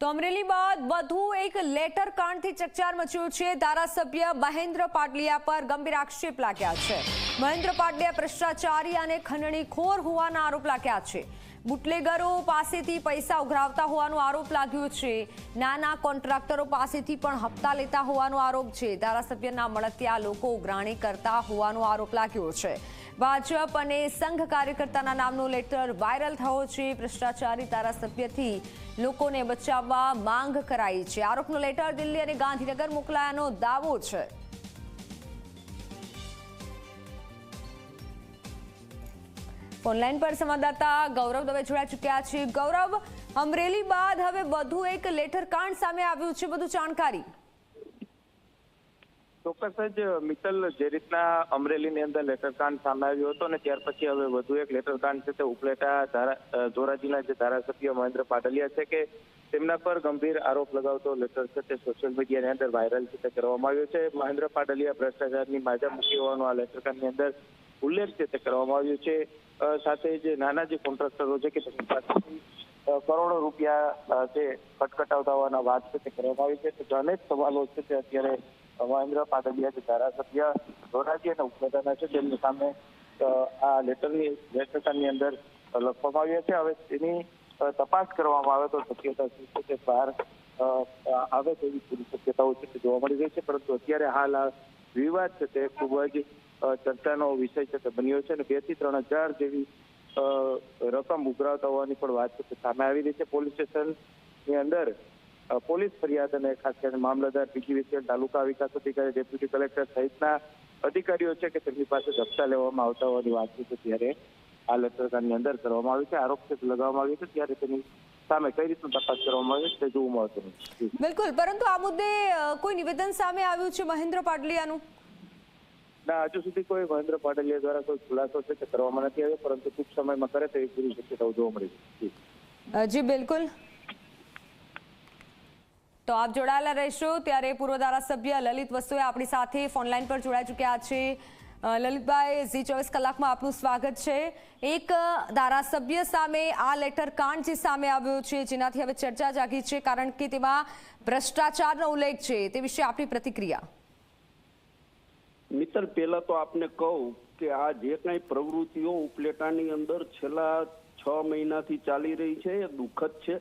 તો અમરેલી બાદ વધુ એક લેટર કાંડથી ચકચાર મચ્યું છે. ધારાસભ્ય મહેન્દ્ર પાટલિયા પર ગંભીર આક્ષેપ લાગ્યા છે. મહેન્દ્ર પાટલિયા ભ્રષ્ટાચારી અને ખંડણીખોર હોવાના આરોપ લાગ્યા છે. બુટલેગરો પાસેથી પૈસા ઉઘરાવતા હોવાનો આરોપ લાગ્યો છે. નાના કોન્ટ્રાક્ટરો પાસેથી પણ હપ્તા લેતા હોવાનો આરોપ છે. ધારાસભ્યના મળતિયા લોકો ઉઘરાણી કરતા હોવાનો આરોપ લાગ્યો છે. ભાજપ અને સંઘ કાર્યકર્તાના નામનો લેટર વાયરલ થયો છે. ભ્રષ્ટાચારી ધારાસભ્યથી લોકોને બચાવવા માંગ કરાઈ છે. આરોપનો લેટર દિલ્હી અને ગાંધીનગર મોકલાયાનો દાવો છે. ઓનલાઈન પર સંવાદદાતા ગૌરવ દવે જોડાઈ ચૂક્યા છે. ગૌરવ, અમરેલી બાદ હવે વધુ એક લેટર કાંડ સામે આવ્યું છે. બધું જાણકારી. ચોક્કસ જ મિત્તલ જે રીતના અમરેલીની અંદર લેટરકાંડ સામે આવ્યો હતો અને ત્યાર પછી હવે વધુ એક લેટરકાંડ છે તે ઉપલેટા ધારા ધોરાજીના જે ધારાસભ્ય મહેન્દ્ર પાટલિયા છે કે તેમના પર ગંભીર આરોપ લગાવતો લેટર છે તે સોશિયલ મીડિયાની અંદર વાયરલ છે તે કરવામાં આવ્યો છે. મહેન્દ્ર પાટલિયા ભ્રષ્ટાચારની માજા મૂકી હોવાનો આ લેટરકાંડની અંદર ઉલ્લેખ છે તે કરવામાં આવ્યો છે. સાથે જે નાના જે કોન્ટ્રાક્ટરો છે કે તેમની પાસેથી કરોડો રૂપિયા જે કટકટાવતા હોવાના વાત છે તે કરવામાં આવી છે. તો અનેક સવાલો છે તે અત્યારે મહેન્દ્ર પાટડિયા જે ધારાસભ્ય, ધોરાજી અને ઉપનેતાના છે, તેમની સામે આ લેટરની લેટરની અંદર લખવામાં આવ્યા છે. હવે તેની તપાસ કરવામાં આવે તો શક્યતા છે કે બહાર આવે તેવી પૂરી શક્યતાઓ છે તે જોવા મળી રહી છે. પરંતુ અત્યારે હાલ આ વિવાદ છે તે ખૂબ જ ચર્ચાનો વિષય છે તે બન્યો છે અને બેથી ત્રણ હજાર જેવી રકમ ઉઘરાવતા હોવાની પણ વાત છે સામે આવી રહી છે. પોલીસ સ્ટેશનની અંદર પોલીસ ફરિયાદ અને ખાસ કરીને મામલતદાર પીજીવીસીએલ તાલુકા વિકાસ અધિકારી ડેપ્યુટી કલેક્ટર સહિતના અધિકારીઓ છે કે તેમની પાસે જપ્તા લેવામાં આવતા હોવાની વાત છે ત્યારે આ સરકારની અંદર કરવામાં આવ્યું છે આરોપ લગાવવામાં આવ્યો છે ત્યારે તેની સામે કઈ રીતનું તપાસ કરવામાં આવે છે તે જોવું મળતું છે બિલકુલ. પરંતુ આ મુદ્દે કોઈ નિવેદન સામે આવ્યું છે મહેન્દ્ર પાટલિયાનું ના હજુ સુધી કોઈ મહેન્દ્ર પાટલિયા દ્વારા કોઈ ખુલાસો છે તે કરવામાં નથી આવ્યો પરંતુ ટૂંક સમયમાં કરે તેવી પૂરી શક્યતાઓ જોવા મળી છે. જી બિલકુલ. તો આપ જોડાયેલા રહેશો. ત્યારે પૂર્વ ધારાસભ્ય લલિત વસ્તુએ આપણી સાથે ફોનલાઈન પર જોડાઈ ચૂક્યા છે. લલિતભાઈ, ઝી ચોવીસ કલાકમાં આપનું સ્વાગત છે. એક ધારાસભ્ય સામે આ લેટર કાંડ જે સામે આવ્યો છે, જેનાથી હવે ચર્ચા જાગી છે, કારણ કે તેમાં ભ્રષ્ટાચારનો ઉલ્લેખ છે, તે વિશે આપની પ્રતિક્રિયા. મિત્ર, પહેલા તો આપને કહું કે આ જે કઈ પ્રવૃત્તિઓ ઉપલેટાની અંદર છેલ્લા છ મહિનાથી ચાલી રહી છે, એ દુઃખદ છે.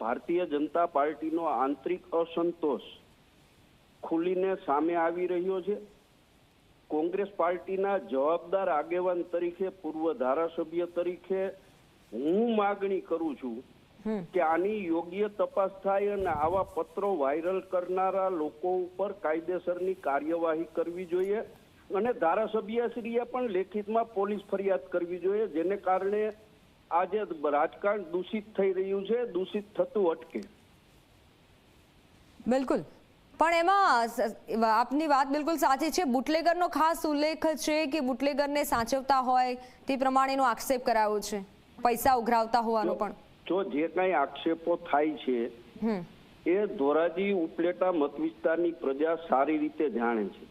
ભારતીય જનતા પાર્ટીનો આંતરિક અસંતોષ ખુલીને સામે આવી રહ્યો છે. કોંગ્રેસ પાર્ટીના જવાબદાર આગેવાન તરીકે પૂર્વ ધારાસભ્ય તરીકે હું માગણી કરું છું કે આની યોગ્ય તપાસ થાય અને આવા પત્રો વાયરલ કરનારા લોકો ઉપર કાયદેસરની કાર્યવાહી કરવી જોઈએ. અને ધારાસભ્યશ્રીએ પણ લેખિતમાં પોલીસ ફરિયાદ કરવી જોઈએ જેને કારણે આજે રાજકારણ દૂષિત થઈ રહ્યું છે દૂષિત થતું અટકે. બિલકુલ. પણ એમાં આપની વાત બિલકુલ સાચી છે. બુટલેગરનો ખાસ ઉલ્લેખ છે કે બુટલેગરને સાચવતા હોય તે પ્રમાણેનો આક્ષેપ કરાયો છે. પૈસા ઉઘરાવતા હોવાનો પણ. જો જે કઈ આક્ષેપો થાય છે એ ધોરાજી ઉપલેટા મત વિસ્તારની પ્રજા સારી રીતે જાણે છે.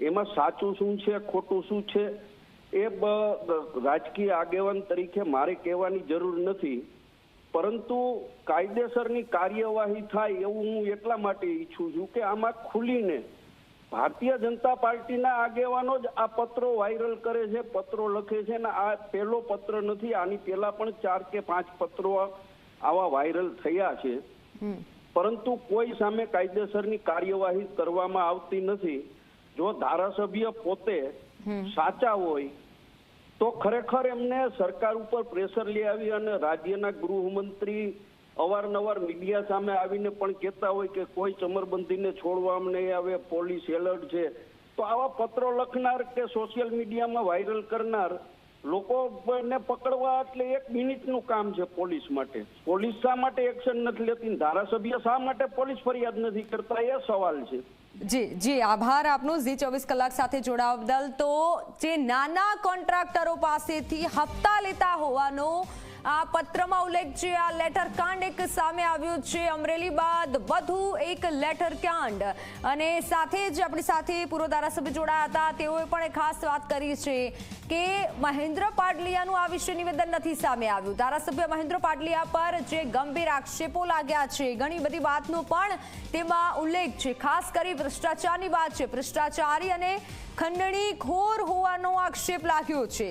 એમાં સાચું શું છે ખોટું શું છે એ રાજકીય આગેવાન તરીકે મારે કહેવાની જરૂર નથી. પરંતુ કાયદેસરની કાર્યવાહી થાય એવું હું એટલા માટે ઈચ્છું છું કે આમાં ખુલીને ભારતીય જનતા પાર્ટીના આગેવાનો જ આ પત્રો વાયરલ કરે છે પત્રો લખે છે ને આ પહેલો પત્ર નથી આની પહેલા પણ ચાર કે પાંચ પત્રો આવા વાયરલ થયા છે. પરંતુ કોઈ સામે કાયદેસરની કાર્યવાહી કરવામાં આવતી નથી. જો ધારાસભ્ય પોતે સાચા હોય તો ખરેખર એમને સરકાર ઉપર પ્રેશર લઈ આવી અને રાજ્યના ગૃહમંત્રી અવારનવાર મીડિયા સામે આવીને પણ કહેતા હોય કે કોઈ ચમરબંધીને છોડવામાં નહીં આવે, પોલીસ એલર્ટ છે. તો આવા પત્રો લખનાર કે સોશિયલ મીડિયામાં વાયરલ કરનાર લોકોને પકડવા એટલે એક મિનિટનું કામ છે પોલીસ માટે. પોલીસ શા માટે એક્શન નથી લેતી ધારાસભ્ય શા માટે પોલીસ ફરિયાદ નથી કરતા? એ સવાલ છે. જી જી, આભાર આપનો. ઝી ચોવીસ કલાક સાથે જોડાવા બદલ તો જે નાના કોન્ટ્રાક્ટરો પાસેથી હપ્તા લેતા હોવાનો આ પત્રમાં ઉલ્લેખ છે, આ લેટર કાંડ એક સામે આવ્યું છે. અમરેલી બાદ વધુ એક લેટર કાંડ. અને સાથે જ આપણી સાથે પૂર્વ ધારાસભ્ય જોડાયા હતા. તેઓએ પણ એક ખાસ વાત કરી છે કે મહેન્દ્ર પાટલિયાનું આ વિશે નિવેદન નથી સામે આવ્યું. ધારાસભ્ય મહેન્દ્ર પાટલિયા પર જે ગંભીર આક્ષેપો લાગ્યા છે, ઘણી બધી વાતનો પણ તેમાં ઉલ્લેખ છે. ખાસ કરી ભ્રષ્ટાચારની વાત છે. ભ્રષ્ટાચારી અને ખંડણી ખોર હોવાનો આક્ષેપ લાગ્યો છે.